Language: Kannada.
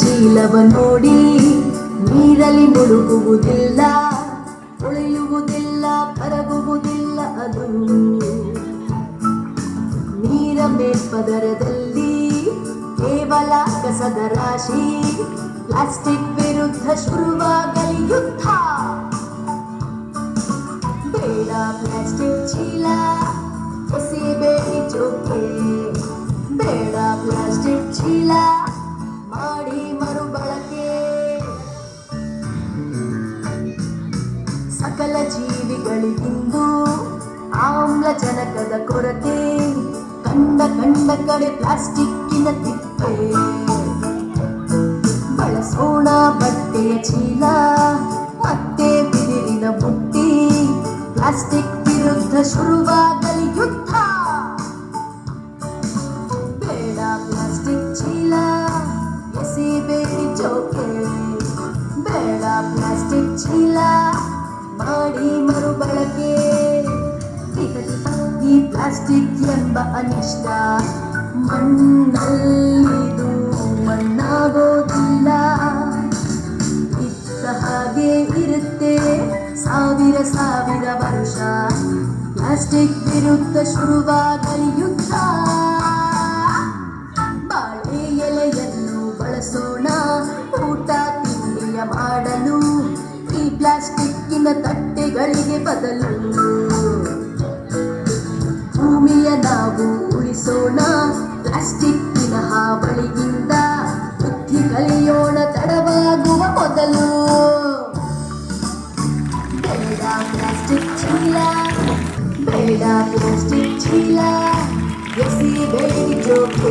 ಚೀಲವ ನೋಡಿ ನೀರಲ್ಲಿ ಮುಳುಗುವುದಿಲ್ಲ, ಉಳಿಯುವುದಿಲ್ಲ ಕರಗುವುದಿಲ್ಲ ಅದು ನೀರ ಮೇಲ್ಪದರದಲ್ಲಿ ಕೇವಲ ಕಸದ ರಾಶಿ, ಪ್ಲಾಸ್ಟಿಕ್ ವಿರುದ್ಧ ಶುರುವಾಗಲಿ ಯುದ್ಧ. ಬೇಡ ಪ್ಲಾಸ್ಟಿಕ್ ಚೀಲ ಎಸೆಬೇಡಿ ಜೋಕೆ ಸಕಲ ಜೀವಿಗಳಿಗಿಂದು ಆಮ್ಲಜನಕದ ಕೊರತೆ. ಕಂಡ ಕಂಡ ಕಡೆ ಪ್ಲಾಸ್ಟಿಕ್ಕಿನ ತಿಪ್ಪೆ. ಬಳಸೋಣ ಬಟ್ಟೆಯ ಚೀಲ, ಮತ್ತೆ ಬಿದಿರಿನ ಬುಟ್ಟಿ. ಪ್ಲಾಸ್ಟಿಕ್ ವಿರುದ್ಧ ಶುರುವಾಗಲಿ ಯುದ್ಧ. ಬೇಡ ಪ್ಲಾಸ್ಟಿಕ್ ಚೀಲ, ಎಸೆಬೇಡಿ ಚೌಕೆ. ಬೇಡ ಪ್ಲಾಸ್ಟಿಕ್ ಚೀಲ ಮಾಡಿ ಮರುಬಳಕೆ. ಈ ಪ್ಲಾಸ್ಟಿಕ್ ಎಂಬ ಅನಿಷ್ಟ ಮಣ್ಣಲ್ಲಿದು ಮಣ್ಣಾಗೋದಿಲ್ಲ. ಇತ್ತ ಹಾಗೆ ಇರುತ್ತೆ ಸಾವಿರ ಸಾವಿರ ವರ್ಷ. ಪ್ಲಾಸ್ಟಿಕ್ ವಿರುದ್ಧ ಶುರುವಾಗಲಿ ಯುದ್ಧ ಬಾಳೆ ಎಲೆಯನ್ನು ಬಳಸೋಣ, ಊಟ ತಿಂಡಿಯ ಮಾಡಲು ಈ ಪ್ಲಾಸ್ಟಿಕ್ಕಿನ ತಟ್ಟೆಗಳಿಗೆ ಬದಲು. ಭೂಮಿಯ ನಾವು ಉಳಿಸೋಣ. ಪ್ಲಾಸ್ಟಿಕ್ಕಿನ ಹಾವಳಿಯಿಂದ ಬುದ್ಧಿ ಕಲಿಯೋಣ. ತಡವಾಗುವ ಮೊದಲು. ಬೇಡ ಪ್ಲಾಸ್ಟಿಕ್ ಚೀಲ. ಬೇಡ ಪ್ಲಾಸ್ಟಿಕ್ ಚೀಲ. ಎಸಿ, ಬೇಡಿ, ಜೋಕೆ.